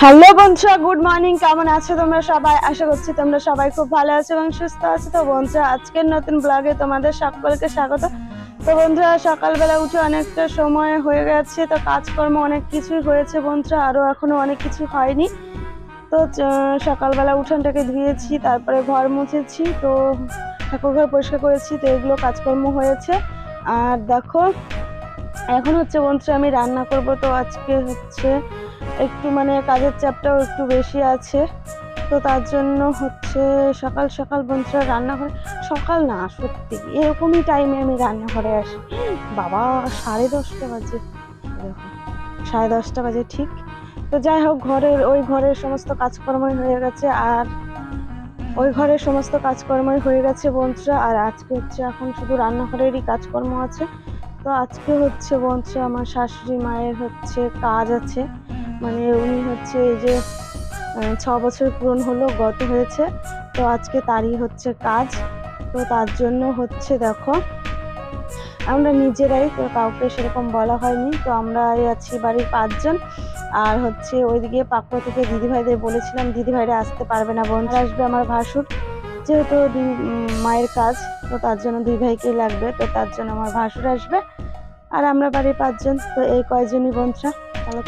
Hello বন্ধুরা, good morning. কেমন আছো তোমরা সবাই? আশা করছি তোমরা সবাই খুব ভালো আছো এবং সুস্থ আছো। তো বন্ধুরা, আজকের নতুন ব্লগে তোমাদের সকলকে স্বাগত। তো বন্ধুরা, সকালবেলা উঠে অনেকটা সময় হয়ে গেছে, তো কাজকর্ম অনেক কিছুই হয়েছে বন্ধুরা, আরও এখনও অনেক কিছু হয়নি। তো সকালবেলা উঠানটাকে ধুয়েছি, তারপরে ঘর মুছেছি, তো ঠাকুর ঘর পরিষ্কার করেছি, তো এগুলো কাজকর্ম হয়েছে। আর দেখো, এখন হচ্ছে বন্ধুরা আমি রান্না করব, তো আজকে হচ্ছে একটু মানে কাজের চাপটাও একটু বেশি আছে। তো তার জন্য হচ্ছে সকাল সকাল বন্ধুরা রান্নাঘরে, সকাল না, সত্যি, এরকমই টাইমে আমি রান্নাঘরে আসি। বাবা, সাড়ে দশটা বাজে। সাড়ে দশটা বাজে ঠিক। তো যাই হোক, ঘরের, ওই ঘরের সমস্ত কাজকর্মই হয়ে গেছে আর ওই ঘরের সমস্ত কাজকর্মই হয়ে গেছে বন্ধুরা। আর আজকে হচ্ছে এখন শুধু রান্নাঘরেরই কাজকর্ম আছে। তো আজকে হচ্ছে বন্ধুরা আমার শাশুড়ি মায়ের হচ্ছে কাজ আছে। মানে উনি হচ্ছে এই যে ছ বছর পূরণ হলো, গত হয়েছে। তো আজকে তারই হচ্ছে কাজ। তো তার জন্য হচ্ছে দেখো, আমরা নিজেরাই তো কাউকে সেরকম বলা হয়নি। তো আমরা আছি বাড়ির পাঁচজন। আর হচ্ছে ওইদিকে পাকুয়া থেকে দিদিভাইদের বলেছিলাম, দিদিভাইরা আসতে পারবে না বোন আসবে আমার ভাসুর। যেহেতু মায়ের কাজ, তো তার জন্য দুই ভাইকেই লাগবে। তো তার জন্য আমার ভাসুর আসবে। আর আমরা বাড়ির পাঁচজন, তো এই কয়জনই বন্ধুরা? তাহলে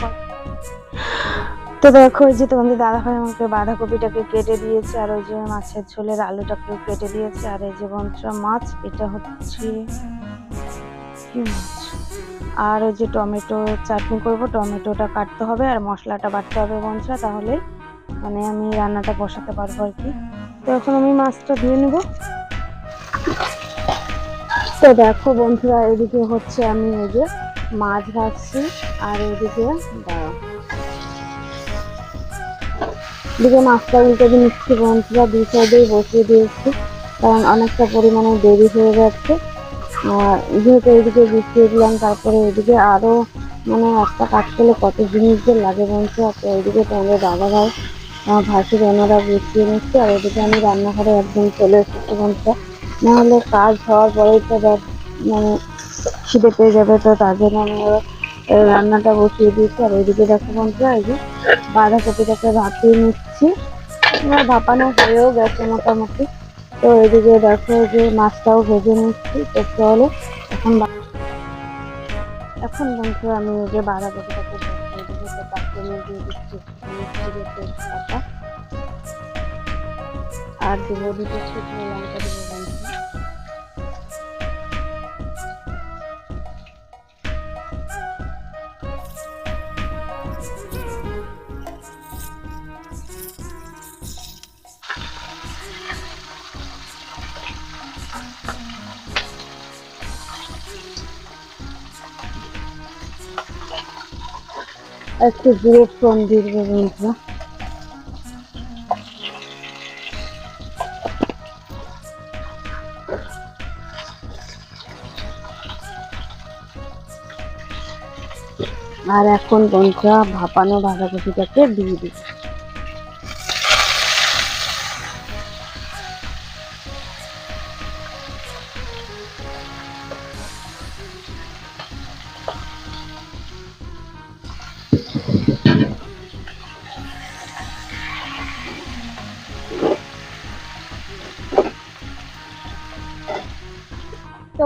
তো দেখো ওই যে তোমাদের দাদাভাই আমাকে বাঁধাকপিটাকে কেটে দিয়েছে, আর ওই যে মাছের ঝোলের আলুটাকেও কেটে দিয়েছে, আর এই যে বন্ধুরা মাছ, এটা হচ্ছে আর ওই যে টমেটো চাটনি করব, টমেটোটা কাটতে হবে আর মশলাটা বাটতে হবে বন্ধুরা তাহলে মানে আমি রান্নাটা বসাতে পারব আর কি। তো এখন আমি মাছটা ধুয়ে নেব। তো দেখো বন্ধুরা, এদিকে হচ্ছে আমি এই যে মাছ ভাজছি, আর এদিকে এদিকে মাছটা উল্টে নিচ্ছি বন্ধুরা দুই সাইডেই বসিয়ে দিয়েছি। কারণ অনেকটা পরিমাণে দেরি হয়ে যাচ্ছে। যেহেতু এদিকে বসিয়ে দিলাম, তারপরে এদিকে আরও মানে একটা কাজ করলে কত জিনিস যে লাগে বন্ধুরা তো এদিকে তোমাদের দাদা ভাই ভাসির ওনারা বসিয়ে নিচ্ছে, আর এদিকে আমি রান্নাঘরে একদম চলে এসেছি বন্ধুরা। নাহলে কাজ হওয়ার পরেই তো মানে খিদে পেয়ে যাবে, তো তার জন্য আমি এই রান্নাটা বসিয়ে দিয়েছি, আর ওইদিকে দেখো বন্ধুরা, এই যে বাঁধাকপিটাকে ভাপিয়ে নিচ্ছি। ভাপানো হয়েও গেছে মোটামুটি। তো এদিকে দেখো যে মাছটাও ভেজে নিচ্ছি, তো চলো এখন এখন বন্ধু আমি এই যে বাঁধাকপিটাকে দিচ্ছি আর দেবো দুটো শুকনো লঙ্কা দেবো বন্ধু একটু জিরে ফোন দিয়ে বন্ধুরা। আর এখন বন্ধুরা ভাপানো বাঁধাকপিটাকে দিয়ে দিই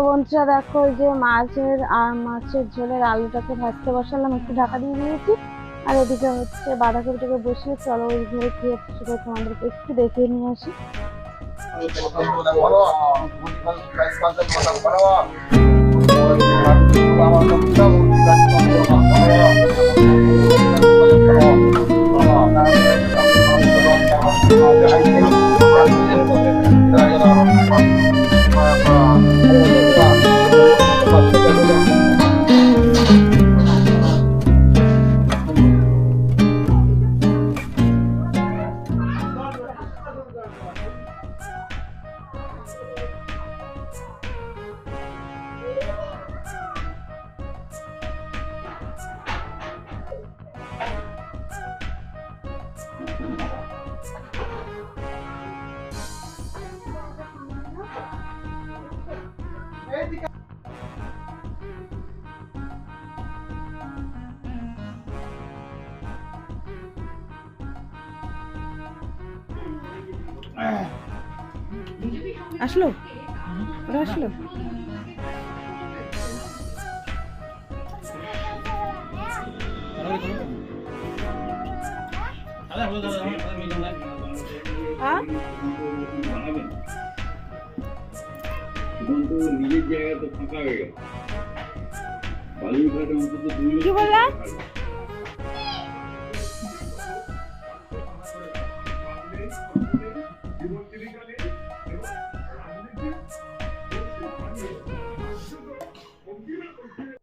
বন্ধুরা দেখো যে মাছের আর মাছের ঝোলের আলুটাকে ভাজতে বসালাম, একটু ঢাকা দিয়ে দিয়েছি। আর এদিকে হচ্ছে বাঁধাকপিটাকে বসিয়ে চলো ওই ঘরে খেয়ে তোমাদেরকে একটু দেখে নিয়ে আসি। আমার বালুরঘাটে অন্তত দুই কি বললা?